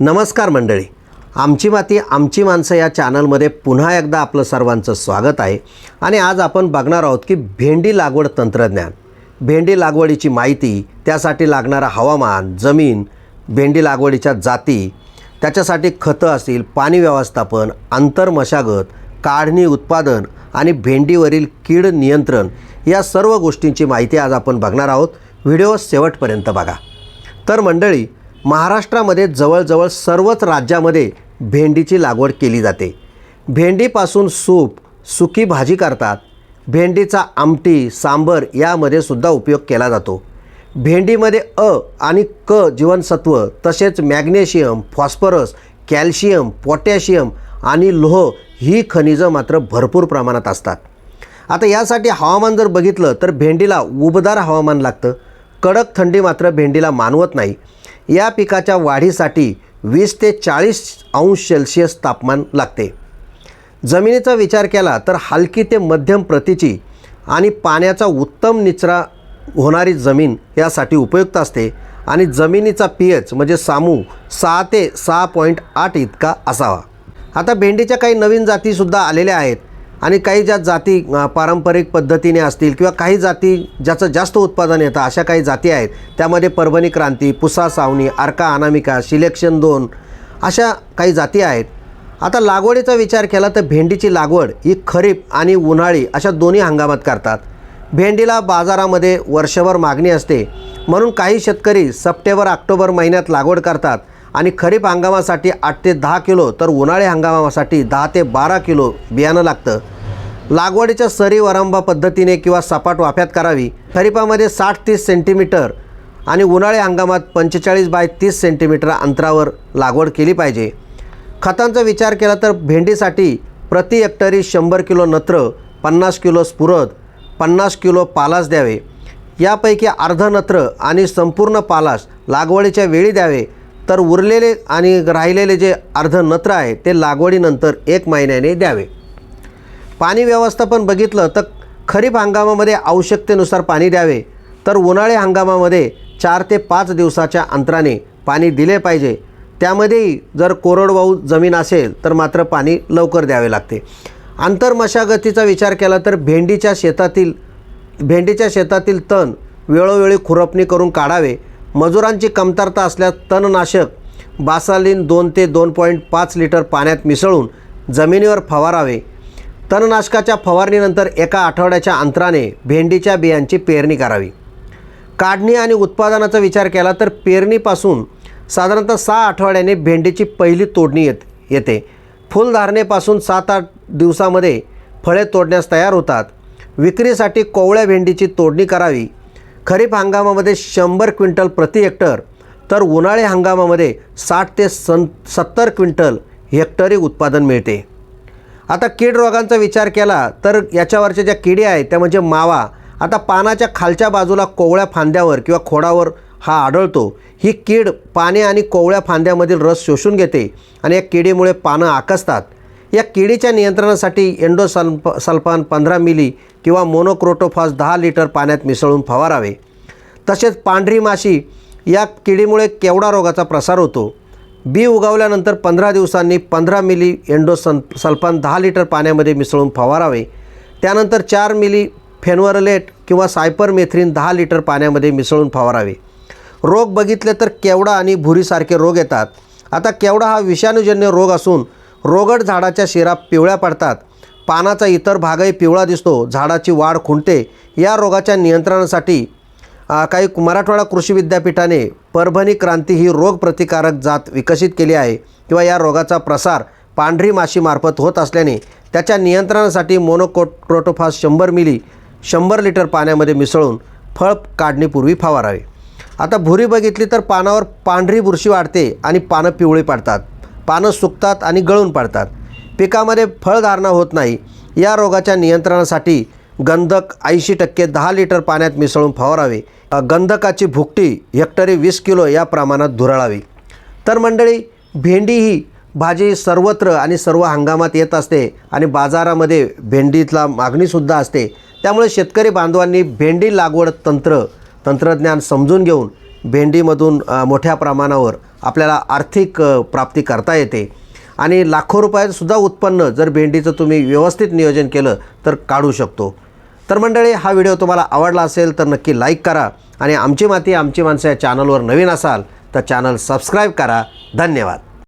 नमस्कार मंडळी. आमची माती आमची माणसं या चॅनलमध्ये पुन्हा एकदा आपलं सर्वांचं स्वागत आहे. आणि आज आपण बघणार आहोत की भेंडी लागवड तंत्रज्ञान. भेंडी लागवडीची माहिती त्यासाठी लागणारं हवामान जमीन भेंडी लागवडीच्या जाती त्याच्यासाठी खतं असतील पाणी व्यवस्थापन आंतर मशागत काढणी उत्पादन आणि भेंडीवरील कीड नियंत्रण या सर्व गोष्टींची माहिती आज आपण बघणार आहोत. व्हिडिओ शेवटपर्यंत बघा. तर मंडळी महाराष्ट्रामध्ये जवळजवळ सर्वच राज्यामध्ये भेंडीची लागवड केली जाते. भेंडीपासून सूप सुकी भाजी करतात. भेंडीचा आमटी सांबर यामध्ये सुद्धा उपयोग केला जातो. भेंडीमध्ये अ आणि क जीवनसत्व तसेच मॅग्नेशियम फॉस्फरस कॅल्शियम पोटॅशियम आणि लोह ही खनिजं मात्र भरपूर प्रमाणात असतात. आता यासाठी हवामान जर बघितलं तर भेंडीला उबदार हवामान लागतं. कडक थंडी मात्र भेंडीला मानवत नाही. या पिकाच्या वाढीसाठी वीस ते चाळीस अंश सेल्सिअस तापमान लागते. जमिनीचा विचार केला तर हलकी ते मध्यम प्रतीची आणि पाण्याचा उत्तम निचरा होणारी जमीन यासाठी उपयुक्त असते आणि जमिनीचा पी एच म्हणजे सामू सहा ते सहा पॉईंट आठ इतका असावा. आता भेंडीच्या काही नवीन जातीसुद्धा आलेल्या आहेत. आणि काही ज्या जाती पारंपरिक पद्धतीने असतील किंवा काही जाती ज्याचं जास्त उत्पादन येतं अशा काही जाती आहेत त्यामध्ये परभणी क्रांती पुसा सावनी अर्का अनामिका सिलेक्शन दोन अशा काही जाती आहेत. आता लागवडीचा विचार केला तर भेंडीची लागवड ही खरीप आणि उन्हाळी अशा दोन्ही हंगामात करतात. भेंडीला बाजारामध्ये वर्षभर मागणी असते. म्हणून काही शेतकरी सप्टेंबर ऑक्टोबर महिन्यात लागवड करतात. आणि खरीप हंगामासाठी आठ ते दहा किलो तर उन्हाळी हंगामासाठी दहा ते बारा किलो बियाणं लागतं. लागवडीच्या सरी वरंबा पद्धतीने किंवा सपाट वाफ्यात करावी. खरीपामध्ये साठ तीस सेंटीमीटर आणि उन्हाळी हंगामात पंचेचाळीस बाय तीस सेंटीमीटर अंतरावर लागवड केली पाहिजे. खतांचा विचार केला तर भेंडीसाठी प्रति हेक्टरी शंभर किलो नत्र पन्नास किलो स्फुरद पन्नास किलो पालास द्यावे. यापैकी अर्ध नत्र आणि संपूर्ण पालास लागवडीच्या वेळी द्यावे. तर उरलेले आणि राहिलेले जे अर्ध नत्र आहे ते लागवडीनंतर एक महिन्याने द्यावे. पाणी व्यवस्थापन बघितलं तर खरीप हंगामामध्ये आवश्यकतेनुसार पाणी द्यावे तर उन्हाळी हंगामामध्ये चार ते पाच दिवसाच्या अंतराने पाणी दिले पाहिजे. त्यामध्येही जर कोरडवाहू जमीन असेल तर मात्र पाणी लवकर द्यावे लागते. आंतरमशागतीचा विचार केला तर भेंडीच्या शेतातील भेंडीच्या शेतातील तण वेळोवेळी खुरपणी करून काढावे मजुरांची कमतरता असल्यास तणनाशक बासालीन दोन ते दोन पॉईंट पाच लिटर पाण्यात मिसळून जमिनीवर फवारावे. तणनाशकाच्या फवारणीनंतर एका आठवड्याच्या अंतराने भेंडीच्या बियांची पेरणी करावी. काढणी आणि उत्पादनाचा विचार केला तर पेरणीपासून साधारणतः सहा आठवड्याने भेंडीची पहिली तोडणी येत येते. फुलधारणेपासून सात आठ दिवसामध्ये फळे तोडण्यास तयार होतात. विक्रीसाठी कोवळ्या भेंडीची तोडणी करावी. खरीप हंगामामध्ये शंभर क्विंटल प्रति हेक्टर तर उन्हाळी हंगामामध्ये साठ ते सन सत्तर क्विंटल हेक्टरी उत्पादन मिळते. आता कीड रोगांचा विचार केला तर याच्यावरच्या ज्या किडी आहेत त्या म्हणजे मावा. आता पानाच्या खालच्या बाजूला कोवळ्या फांद्यावर किंवा खोडावर हा आढळतो. ही कीड पाने आणि कोवळ्या फांद्यामधील रस शोषून घेते आणि या किडीमुळे पानं आकसतात. या किडीच्या नियंत्रणासाठी एंडोसल्प सल्फान पंधरा मिली किंवा मोनोक्रोटोफॉस दहा लिटर पाण्यात मिसळून फवारावे. तसेच पांढरी माशी या किडीमुळे केवडा रोगाचा प्रसार होतो? बी उगवल्यानंतर पंधरा दिवसांनी पंधरा मिली एंडोसन सल्फान दहा लिटर पाण्यामध्ये मिसळून फवारावे. त्यानंतर चार मिली फेनवरलेट किंवा सायपरमेथ्रिन दहा लिटर पाण्यामध्ये मिसळून फवारावे. रोग बघितले तर केवडा आणि भुरीसारखे रोग येतात. आता केवडा हा विषाणूजन्य रोग असून रोगट झाडाच्या शिरा पिवळ्या पडतात. पानाचा इतर भागही पिवळा दिसतो. झाडाची वाढ खुंटते. या रोगाच्या नियंत्रणासाठी काही मराठवाडा कृषी विद्यापीठाने परभणी क्रांती ही रोगप्रतिकारक जात विकसित केली आहे किंवा या रोगाचा प्रसार पांढरी माशीमार्फत होत असल्याने त्याच्या नियंत्रणासाठी मोनोकोट क्रोटोफास शंभर मिली शंभर लिटर पाण्यामध्ये मिसळून फळ काढणीपूर्वी फवारावे. आता भुरी बघितली तर पानावर पांढरी बुरशी वाढते आणि पानं पिवळी पडतात. पानं सुकतात आणि गळून पडतात. पिकामध्ये फळधारणा होत नाही. या रोगाच्या नियंत्रणासाठी गंधक ऐंशी टक्के दहा लिटर पाण्यात मिसळून फवारावे. गंधकाची भुकटी हेक्टरी वीस किलो या प्रमाणात धुराळावी. तर मंडळी भेंडी ही भाजी सर्वत्र आणि सर्व हंगामात येत असते आणि बाजारामध्ये भेंडीतला मागणीसुद्धा असते. त्यामुळे शेतकरी बांधवांनी भेंडी लागवड तंत्र तंत्रज्ञान समजून घेऊन भेंडीमधून मोठ्या प्रमाणावर आपल्याला आर्थिक प्राप्ती करता येते. आणि लाखो रुपयाचंसुद्धा उत्पन्न जर भेंडीचं तुम्ही व्यवस्थित नियोजन केलं तर काढू शकतो. तर मंडळी हा व्हिडिओ तुम्हाला आवडला असेल तर नक्की लाईक करा आणि आमची माती आमची माणसं या चॅनलवर नवीन असाल तर चॅनल सबस्क्राईब करा. धन्यवाद.